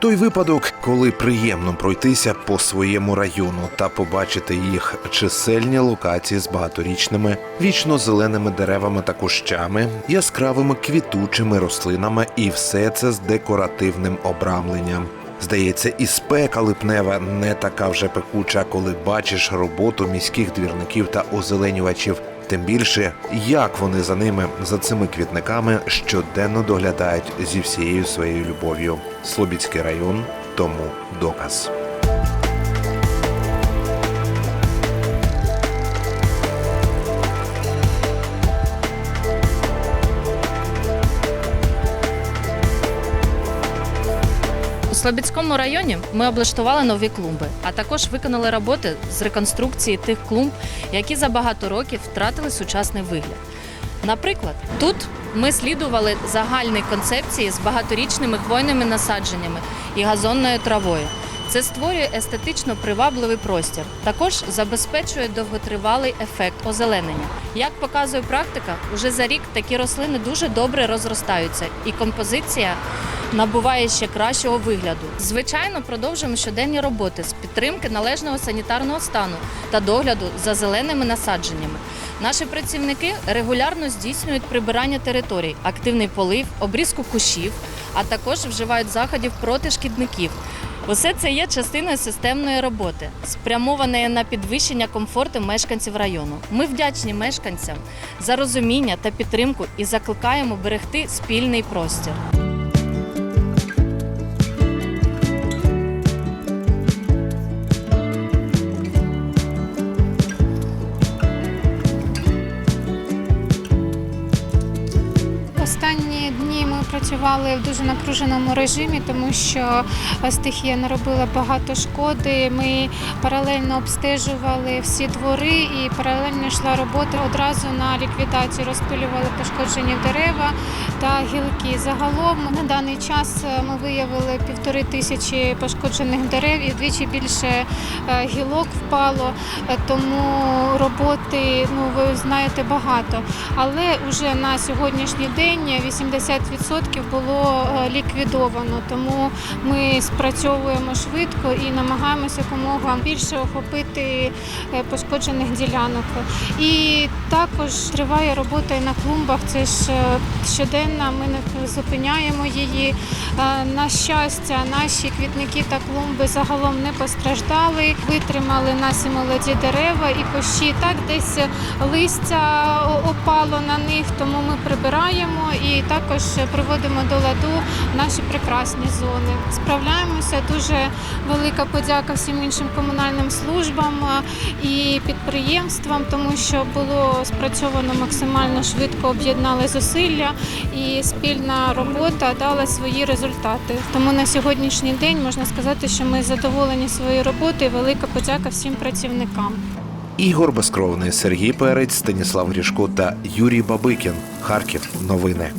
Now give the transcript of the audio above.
Той випадок, коли приємно пройтися по своєму району та побачити їх чисельні локації з багаторічними вічно зеленими деревами та кущами, яскравими квітучими рослинами, і все це з декоративним обрамленням. Здається, і спека липнева не така вже пекуча, коли бачиш роботу міських двірників та озеленювачів. Тим більше, як вони за ними, за цими квітниками, щоденно доглядають зі всією своєю любов'ю. Слобідський район тому доказ. Слобідському районі ми облаштували нові клумби, а також виконали роботи з реконструкції тих клумб, які за багато років втратили сучасний вигляд. Наприклад, тут ми слідували загальній концепції з багаторічними хвойними насадженнями і газонною травою. Це створює естетично привабливий простір. Також забезпечує довготривалий ефект озеленення. Як показує практика, уже за рік такі рослини дуже добре розростаються, і композиція набуває ще кращого вигляду. Звичайно, продовжуємо щоденні роботи з підтримки належного санітарного стану та догляду за зеленими насадженнями. Наші працівники регулярно здійснюють прибирання територій, активний полив, обрізку кущів, а також вживають заходів проти шкідників. Усе це є частиною системної роботи, спрямованої на підвищення комфорту мешканців району. Ми вдячні мешканцям за розуміння та підтримку і закликаємо берегти спільний простір. Працювали в дуже напруженому режимі, тому що стихія наробила багато шкоди. Ми паралельно обстежували всі двори і паралельно йшла робота одразу на ліквідацію. Розпилювали пошкоджені дерева та гілки. Загалом на даний час ми виявили півтори тисячі пошкоджених дерев і вдвічі більше е, гілок впало. Е, Тому роботи, ну ви знаєте, багато. Але вже на сьогоднішній день 80% було е, ліквідовано. Тому ми спрацьовуємо швидко і намагаємося якомога більше охопити е, пошкоджених ділянок. І також триває робота і на клумбах. Це ж е, щоденна. Ми не зупиняємо її. На щастя, наші квітники та клумби загалом не постраждали. Витримали наші молоді дерева і кущі. Так десь листя опало на них, тому ми прибираємо і також приводимо до ладу наші прекрасні зони. Справляємося. Дуже велика подяка всім іншим комунальним службам і підприємствам, тому що було спрацьовано максимально швидко, об'єднали зусилля і спільна робота дала свої результати. Тому на сьогоднішній день можна сказати, що ми задоволені своєю роботою. Велика подяка всім працівникам. Ігор Безкровний, Сергій Перець, Станіслав Грішко та Юрій Бабикін. Харків. Новини.